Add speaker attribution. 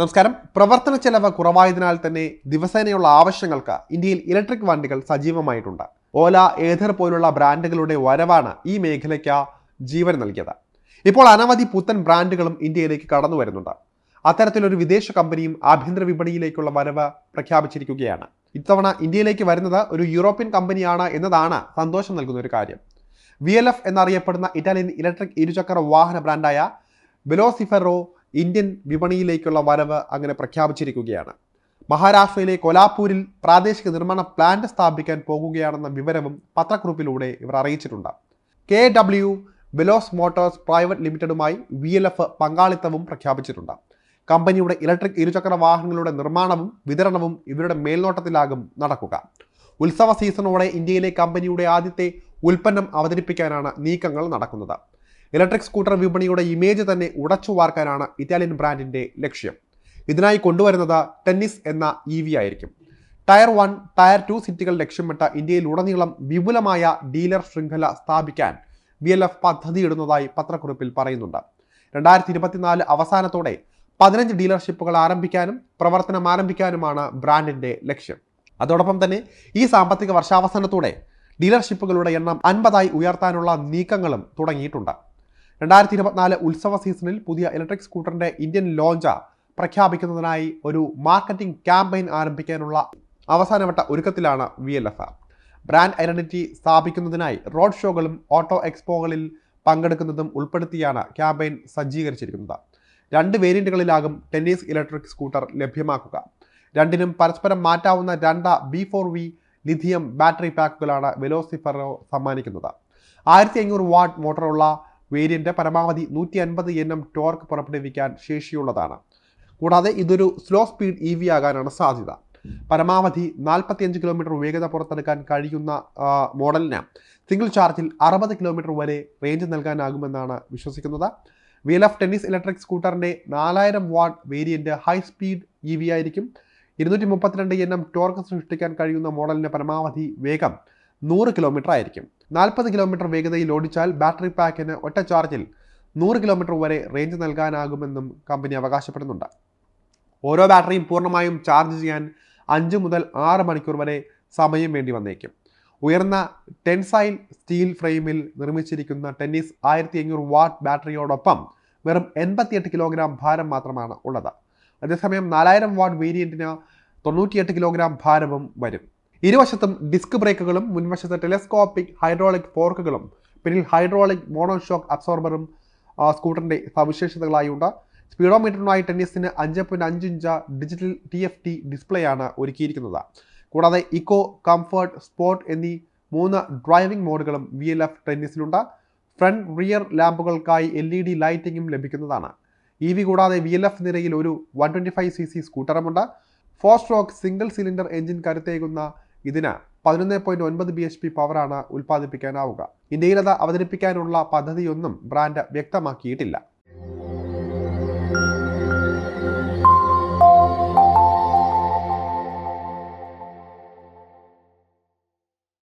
Speaker 1: നമസ്കാരം. പ്രവർത്തന ചെലവ് കുറവായതിനാൽ തന്നെ ദിവസേനയുള്ള ആവശ്യങ്ങൾക്ക് ഇന്ത്യയിൽ ഇലക്ട്രിക് വണ്ടികൾ സജീവമായിട്ടുണ്ട്. ഓല ഏഥർ പോലുള്ള ബ്രാൻഡുകളുടെ വരവാണ് ഈ മേഖലയ്ക്ക് ജീവൻ നൽകിയത്. ഇപ്പോൾ അനവധി പുത്തൻ ബ്രാൻഡുകളും ഇന്ത്യയിലേക്ക് കടന്നു വരുന്നുണ്ട്. അത്തരത്തിലൊരു വിദേശ കമ്പനിയും ആഭ്യന്തര വിപണിയിലേക്കുള്ള വരവ് പ്രഖ്യാപിച്ചിരിക്കുകയാണ്. ഇത്തവണ ഇന്ത്യയിലേക്ക് വരുന്നത് ഒരു യൂറോപ്യൻ കമ്പനിയാണ് എന്നതാണ് സന്തോഷം നൽകുന്ന ഒരു കാര്യം. വി എൽ എഫ് എന്നറിയപ്പെടുന്ന ഇറ്റാലിയൻ ഇലക്ട്രിക് ഇരുചക്ര വാഹന ബ്രാൻഡായ വെലോസിഫെറോ ഇന്ത്യൻ വിപണിയിലേക്കുള്ള വരവ് അങ്ങനെ പ്രഖ്യാപിച്ചിരിക്കുകയാണ്. മഹാരാഷ്ട്രയിലെ കൊലാപൂരിൽ പ്രാദേശിക നിർമ്മാണ പ്ലാന്റ് സ്ഥാപിക്കാൻ പോകുകയാണെന്ന വിവരവും പത്രക്കുറിപ്പിലൂടെ ഇവർ അറിയിച്ചിട്ടുണ്ട്. K W Velos motors private ലിമിറ്റഡുമായി V L F പങ്കാളിത്തവും പ്രഖ്യാപിച്ചിട്ടുണ്ട്. കമ്പനിയുടെ ഇലക്ട്രിക് ഇരുചക്ര വാഹനങ്ങളുടെ നിർമ്മാണവും വിതരണവും ഇവരുടെ മേൽനോട്ടത്തിലാകും നടക്കുക. ഉത്സവ സീസണോടെ ഇന്ത്യയിലെ കമ്പനിയുടെ ആദ്യത്തെ ഉൽപ്പന്നം അവതരിപ്പിക്കാനാണ് നീക്കങ്ങൾ നടക്കുന്നത്. ഇലക്ട്രിക് സ്കൂട്ടർ വിപണിയുടെ ഇമേജ് തന്നെ ഉടച്ചു വാർക്കാനാണ് ഇറ്റാലിയൻ ബ്രാൻഡിന്റെ ലക്ഷ്യം. ഇതിനായി കൊണ്ടുവരുന്നത് ടെന്നീസ് എന്ന ഇ വി ആയിരിക്കും. ടയർ വൺ ടയർ ടു സിറ്റികൾ ലക്ഷ്യമിട്ട ഇന്ത്യയിൽ ഇന്ത്യയിലുടനീളം വിപുലമായ ഡീലർ ശൃംഖല സ്ഥാപിക്കാൻ ബി എൽ എഫ് പദ്ധതിയിടുന്നതായി പത്രക്കുറിപ്പിൽ പറയുന്നുണ്ട്. രണ്ടായിരത്തി ഇരുപത്തിനാല് അവസാനത്തോടെ പതിനഞ്ച് ഡീലർഷിപ്പുകൾ ആരംഭിക്കാനും പ്രവർത്തനം ആരംഭിക്കാനുമാണ് ബ്രാൻഡിന്റെ ലക്ഷ്യം. അതോടൊപ്പം തന്നെ ഈ സാമ്പത്തിക വർഷാവസാനത്തോടെ ഡീലർഷിപ്പുകളുടെ എണ്ണം അൻപതായി ഉയർത്താനുള്ള നീക്കങ്ങളും തുടങ്ങിയിട്ടുണ്ട്. രണ്ടായിരത്തി ഇരുപത്തിനാല് ഉത്സവ സീസണിൽ പുതിയ ഇലക്ട്രിക് സ്കൂട്ടറിന്റെ ഇന്ത്യൻ ലോഞ്ച് പ്രഖ്യാപിക്കുന്നതിനായി ഒരു മാർക്കറ്റിംഗ് ക്യാമ്പയിൻ ആരംഭിക്കാനുള്ള അവസാനവട്ട ഒരുക്കത്തിലാണ് V L F brand identity സ്ഥാപിക്കുന്നതിനായി road ഷോകളും ഓട്ടോ എക്സ്പോകളിൽ പങ്കെടുക്കുന്നതും ഉൾപ്പെടുത്തിയാണ് ക്യാമ്പയിൻ സജ്ജീകരിച്ചിരിക്കുന്നത്. രണ്ട് വേരിയന്റുകളിലാകും ടെന്നീസ് ഇലക്ട്രിക് സ്കൂട്ടർ ലഭ്യമാക്കുക. രണ്ടിനും പരസ്പരം മാറ്റാവുന്ന രണ്ട B four V lithium battery പാക്കുകളാണ് Velocifero സമ്മാനിക്കുന്നത്. ആയിരത്തി അഞ്ഞൂറ് വാട്ട് മോട്ടറുള്ള വേരിയന്റ് പരമാവധി നൂറ്റി അൻപത് എൻ എം ടോർക്ക് പുറപ്പെടുവിക്കാൻ ശേഷിയുള്ളതാണ്. കൂടാതെ ഇതൊരു സ്ലോ സ്പീഡ് ഇ വി ആകാനാണ് സാധ്യത. പരമാവധി നാൽപ്പത്തിയഞ്ച് കിലോമീറ്റർ വേഗത പുറത്തെടുക്കാൻ കഴിയുന്ന മോഡലിന് സിംഗിൾ ചാർജിൽ അറുപത് കിലോമീറ്റർ വരെ റേഞ്ച് നൽകാനാകുമെന്നാണ് വിശ്വസിക്കുന്നത്. വീൽ ഓഫ് ടെന്നീസ് ഇലക്ട്രിക് സ്കൂട്ടറിന്റെ നാലായിരം watt variant high speed E V ആയിരിക്കും. ഇരുന്നൂറ്റി മുപ്പത്തിരണ്ട് എൻ എം ടോർക്ക് സൃഷ്ടിക്കാൻ കഴിയുന്ന മോഡലിന് പരമാവധി വേഗം നൂറ് കിലോമീറ്റർ ആയിരിക്കും. നാൽപ്പത് കിലോമീറ്റർ വേഗതയിൽ ഓടിച്ചാൽ ബാറ്ററി പാക്കിന് ഒറ്റ ചാർജിൽ നൂറ് കിലോമീറ്റർ വരെ റേഞ്ച് നൽകാനാകുമെന്നും കമ്പനി അവകാശപ്പെടുന്നുണ്ട്. ഓരോ ബാറ്ററിയും പൂർണമായും ചാർജ് ചെയ്യാൻ അഞ്ച് മുതൽ ആറ് മണിക്കൂർ വരെ സമയം വേണ്ടി വന്നേക്കും. ഉയർന്ന ടെൻസൈൽ സ്റ്റീൽ ഫ്രെയിമിൽ നിർമ്മിച്ചിരിക്കുന്ന ടെന്നീസ് ആയിരത്തി അഞ്ഞൂറ് വാട്ട് ബാറ്ററിയോടൊപ്പം വെറും എൺപത്തിയെട്ട് കിലോഗ്രാം ഭാരം മാത്രമാണ് ഉള്ളത്. അതേസമയം നാലായിരം വാട്ട് വേരിയന്റിന് തൊണ്ണൂറ്റിയെട്ട് കിലോഗ്രാം ഭാരവും വരും. ഇരുവശത്തും ഡിസ്ക് ബ്രേക്കുകളും മുൻവശത്ത് ടെലിസ്കോപ്പിക് ഹൈഡ്രോളിക് ഫോർക്കുകളും പിന്നിൽ ഹൈഡ്രോളിക് മോണോഷോക്ക് അബ്സോർബറും സ്കൂട്ടറിന്റെ സവിശേഷതകളായുണ്ട്. സ്പീഡോമീറ്ററിനായി ടെന്നീസിന് അഞ്ച് പോയിന്റ് അഞ്ച് inch digital T F T display ആണ് ഒരുക്കിയിരിക്കുന്നത്. കൂടാതെ ഇക്കോ കംഫർട്ട് സ്പോർട്ട് എന്നീ മൂന്ന് ഡ്രൈവിംഗ് മോഡുകളും വി എൽ എഫ് ടെന്നീസിലുണ്ട്. ഫ്രണ്ട് റിയർ ലാമ്പുകൾക്കായി എൽ ഇ ഡി ലൈറ്റിംഗും ലഭിക്കുന്നതാണ്. ഇ വി കൂടാതെ വി എൽ എഫ് നിരയിൽ ഒരു one twenty five C C സ്കൂട്ടറുമുണ്ട്. Four stroke single cylinder engine കരുത്തേകുന്ന ഇതിന് പതിനൊന്ന് പോയിന്റ് ഒൻപത് ബി എച്ച് പി പവറാണ് ഉൽപ്പാദിപ്പിക്കാനാവുക. ഇന്ത്യയിൽ അത് അവതരിപ്പിക്കാനുള്ള പദ്ധതിയൊന്നും ബ്രാൻഡ് വ്യക്തമാക്കിയിട്ടില്ല.